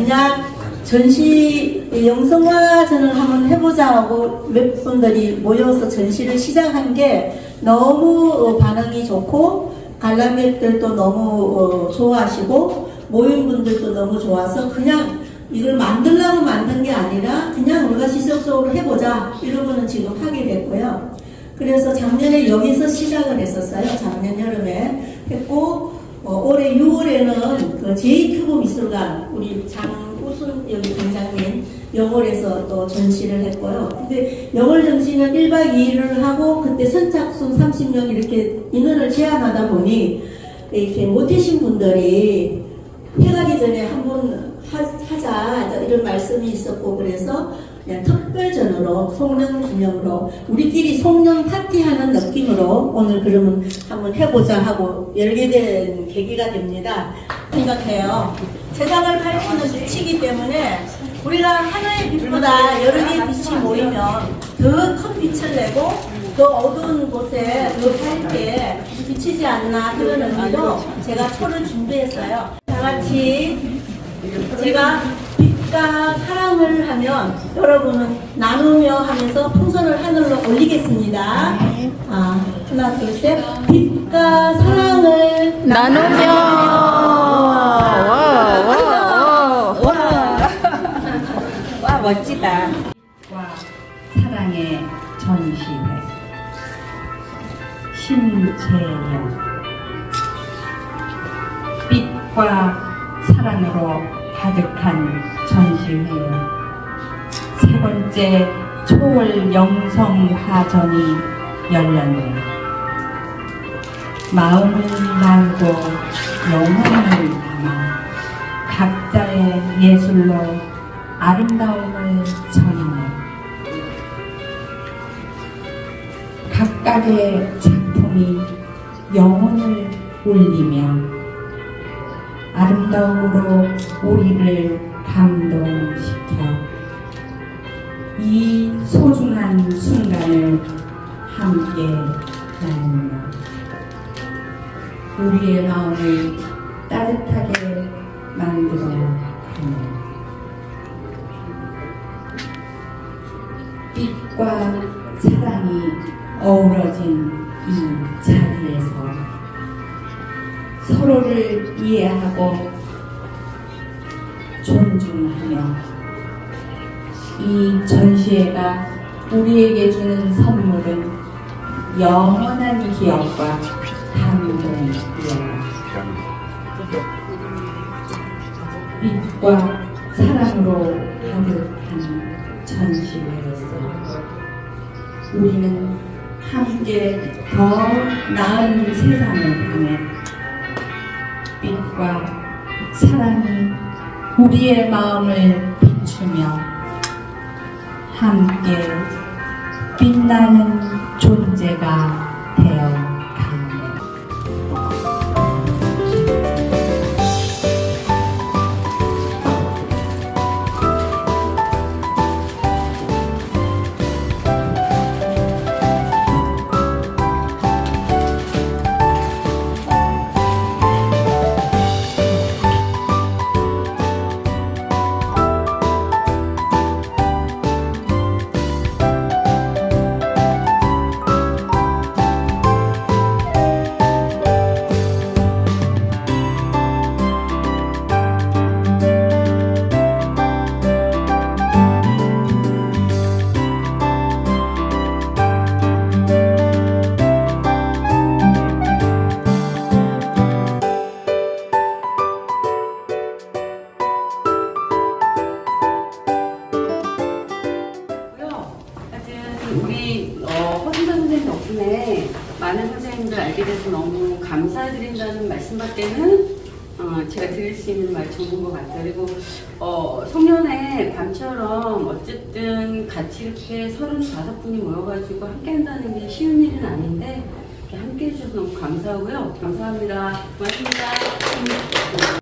그냥 전시 영성화전을 한번 해보자 하고 몇 분들이 모여서 전시를 시작한 게 너무 어, 반응이 좋고 관람객들도 너무 어, 좋아하시고 모인 분들도 너무 좋아서 그냥 이걸 만들려고 만든 게 아니라 그냥 우리가 시설적으로 해보자 이러고는 지금 하게 됐고요. 그래서 작년에 여기서 시작을 했었어요. 작년 여름에 했고 6월에는 그 제이큐브 미술관 우리 장우순 여기 관장님 영월에서 또 전시를 했고요. 근데 영월 전시는 1박 2일을 하고 그때 선착순 30명 이렇게 인원을 제한하다 보니 이렇게 못하신 분들이 해가기 전에 한번 하자 이런 말씀이 있었고 그래서 그냥 특별전으로 송년 기념으로 우리끼리 송년 파티하는 느낌으로 오늘 그러면 한번 해보자 하고 열게 된 계기가 됩니다. 생각해요. 세상을 밝히는 빛이기 때문에 우리가 하나의 빛보다 여러 개의 빛이 모이면 더 큰 빛을 내고 더 어두운 곳에 더 밝게 비치지 않나 그런 의미로 제가 초를 준비했어요. 다 같이 제가 빛 과 사랑을 하면 여러분은 나누며 하면서 풍선을 하늘로 올리겠습니다. 아, 하나, 둘, 셋. 빛과 사랑을 나누며 와, 와, 와. 와 멋지다. 와 사랑의 전시회 신재영 빛과 사랑으로 가득한 전시회 세 번째 초월 영성화전이 열렸네 마음을 나누고 영혼을 담아 각자의 예술로 아름다움을 전하는 각각의 작품이 영혼을 울리며 아름다움으로 우리를 감동시켜. 이 소중한 순간을 함께 나누며 우리의 마음을 따뜻하게 만들어 가는 빛과 사랑이 어우러진 이 자리에서 서로를 이해하고 존중하며 이 전시회가 우리에게 주는 선물은 영원한 기억과 감동이었다. 빛과 사랑으로 가득한 전시회로서 우리는 함께 더 나은 세상을 향해 빛과 사랑이 우리의 마음을 비추며 함께 빛나는 존재가 되어 덕분에 많은 선생님들 알게 돼서 너무 감사드린다는 말씀밖에는 어, 제가 드릴 수 있는 말이 좋은 것 같아요. 그리고 어, 송년회 밤처럼 어쨌든 같이 이렇게 35분이 모여가지고 함께 한다는 게 쉬운 일은 아닌데 이렇게 함께 해주셔서 너무 감사하고요. 감사합니다. 고맙습니다.